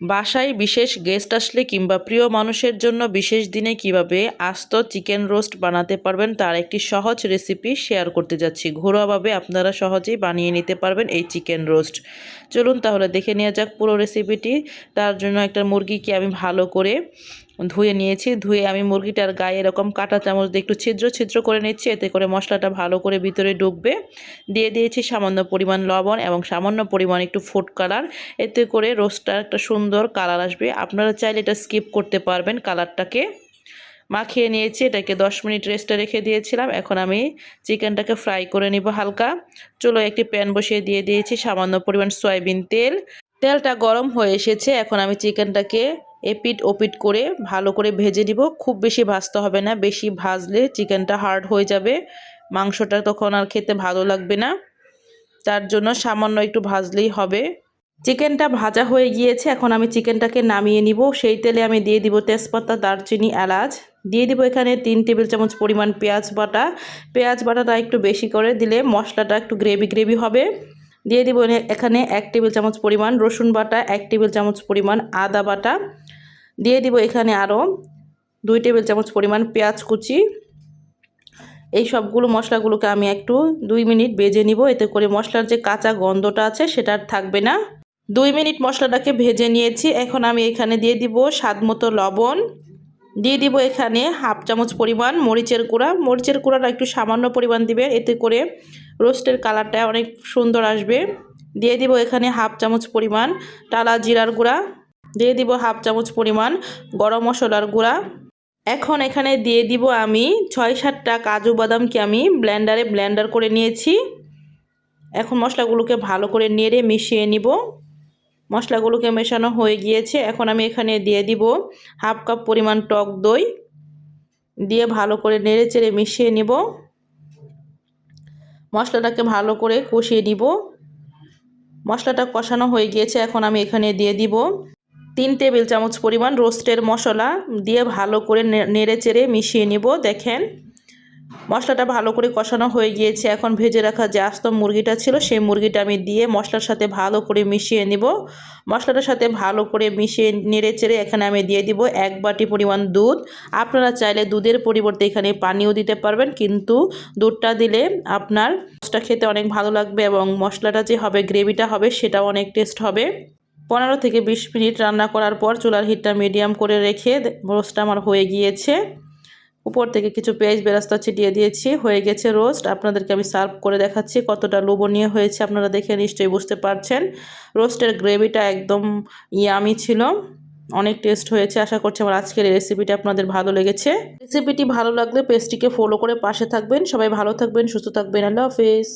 বাসায় বিশেষ গেস্ট আসলে কিংবা প্রিয় মানুষের জন্য বিশেষ দিনে কীভাবে আস্ত চিকেন রোস্ট বানাতে পারবেন তার একটি সহজ রেসিপি শেয়ার করতে যাচ্ছি। ঘরোয়াভাবে আপনারা সহজেই বানিয়ে নিতে পারবেন এই চিকেন রোস্ট। চলুন তাহলে দেখে নেওয়া যাক পুরো রেসিপিটি। তার জন্য একটা মুরগিকে আমি ভালো করে ধুয়ে নিয়েছি, ধুয়ে আমি মুরগিটার গায়ে এরকম কাঁটা চামচ দিয়ে একটু ছিদ্র ছিদ্র করে নিচ্ছি। এতে করে মশলাটা ভালো করে ভিতরে ঢুকবে। দিয়ে দিয়েছি সামান্য পরিমাণ লবণ এবং সামান্য পরিমাণ একটু ফুড কালার এতে করে রোস্টটা একটা সুন্দর কালার আসবে। আপনারা চাইলে এটা স্কিপ করতে পারবেন কালারটাকে মাখিয়ে নিয়েছি, এটাকে দশ মিনিট রেস্টে রেখে দিয়েছিলাম। এখন আমি চিকেনটাকে ফ্রাই করে নিব হালকা। চলো একটি প্যান বসিয়ে দিয়ে দিয়েছি সামান্য পরিমাণ সয়াবিন তেল। তেলটা গরম হয়ে এসেছে। এখন আমি চিকেনটাকে এপিট ওপিট করে ভালো করে ভেজে দিব খুব বেশি ভাজতে হবে না, বেশি ভাজলে চিকেনটা হার্ড হয়ে যাবে। মাংসটা তখন আর খেতে ভালো লাগবে না। তার জন্য সামান্য একটু ভাজলেই হবে। চিকেনটা ভাজা হয়ে গিয়েছে, এখন আমি চিকেনটাকে নামিয়ে নিব। সেই তেলে আমি দিয়ে দিব তেজপাতা, দারচিনি, এলাচ। দিয়ে দিব এখানে তিন টেবিল চামচ পরিমাণ পেঁয়াজ বাটা। পেঁয়াজ বাটাটা একটু বেশি করে দিলে মশলাটা একটু গ্রেভি গ্রেভি হবে। দিয়ে দিব এখানে এক টেবিল চামচ পরিমাণ রসুন বাটা, এক টেবিল চামচ পরিমাণ আদা বাটা। দিয়ে দিব এখানে আরও দুই টেবিল চামচ পরিমাণ পেঁয়াজ কুচি। এই সবগুলো মশলাগুলোকে আমি একটু দুই মিনিট বেজে নিব, এতে করে মশলার যে কাঁচা গন্ধটা আছে সেটা আর থাকবে না। দুই মিনিট মশলাটাকে ভেজে নিয়েছি। এখন আমি এখানে দিয়ে দিব স্বাদ মতো লবণ। দিয়ে দিব এখানে হাফ চামচ পরিমাণ মরিচের গুঁড়া। মরিচের গুঁড়াটা একটু সামান্য পরিমাণ দিবে এতে করে রোস্টের কালারটা অনেক সুন্দর আসবে। দিয়ে দিব এখানে হাফ চামচ পরিমাণ টালা জিরার গুঁড়া। দিয়ে দিব হাফ চামচ পরিমাণ গরম মশলার গুঁড়া। এখন এখানে দিয়ে দিব আমি ছয় সাতটা কাজু বাদামকে আমি ব্লেন্ডারে ব্লেন্ডার করে নিয়েছি। এখন মশলাগুলোকে ভালো করে নেড়ে মিশিয়ে নিব। মশলাগুলোকে মেশানো হয়ে গিয়েছে। এখন আমি এখানে দিয়ে দিব হাফ কাপ পরিমাণ টক দই। দিয়ে ভালো করে নেড়ে চেড়ে মিশিয়ে নিব। মশলাটাকে ভালো করে কষিয়ে নিব। মশলাটা কষানো হয়ে গিয়েছে, এখন আমি এখানে দিয়ে দিব তিন টেবিল চামচ পরিমাণ রোস্টের মশলা। দিয়ে ভালো করে নেড়ে চেড়ে মিশিয়ে নিব, দেখেন। মশলাটা ভালো করে কষানো হয়ে গিয়েছে। এখন ভেজে রাখা যে আস্ত মুরগিটা ছিল, সেই মুরগিটা আমি দিয়ে মশলার সাথে ভালো করে মিশিয়ে নিব। মশলাটার সাথে ভালো করে মিশিয়ে নেড়ে চেড়ে এখানে আমি দিয়ে দিব এক বাটি পরিমাণ দুধ। আপনারা চাইলে দুধের পরিবর্তে এখানে পানিও দিতে পারবেন, কিন্তু দুধটা দিলে আপনার রোস্টটা খেতে অনেক ভালো লাগবে এবং মশলাটা যে হবে, গ্রেভিটা হবে, সেটাও অনেক টেস্ট হবে। পনেরো থেকে বিশ মিনিট রান্না করার পর চুলার হিটটা মিডিয়াম করে রেখে রোস্টটা আমার হয়ে গিয়েছে। উপর থেকে কিছু পেঁয়াজ বেরাস্তা ছিটিয়ে দিয়েছি, হয়ে গেছে রোস্ট। আপনাদেরকে আমি সার্ভ করে দেখাচ্ছি কতটা লোভনীয় হয়েছে, আপনারা দেখে নিশ্চয়ই বুঝতে পারছেন। রোস্টের গ্রেভিটা একদম ইয়ামি ছিল, অনেক টেস্ট হয়েছে। আশা করছি আমার আজকের এই রেসিপিটা আপনাদের ভালো লেগেছে। রেসিপিটি ভালো লাগলে পেস্টটিকে ফলো করে পাশে থাকবেন। সবাই ভালো থাকবেন, সুস্থ থাকবেন। আল্লাহ হাফেজ।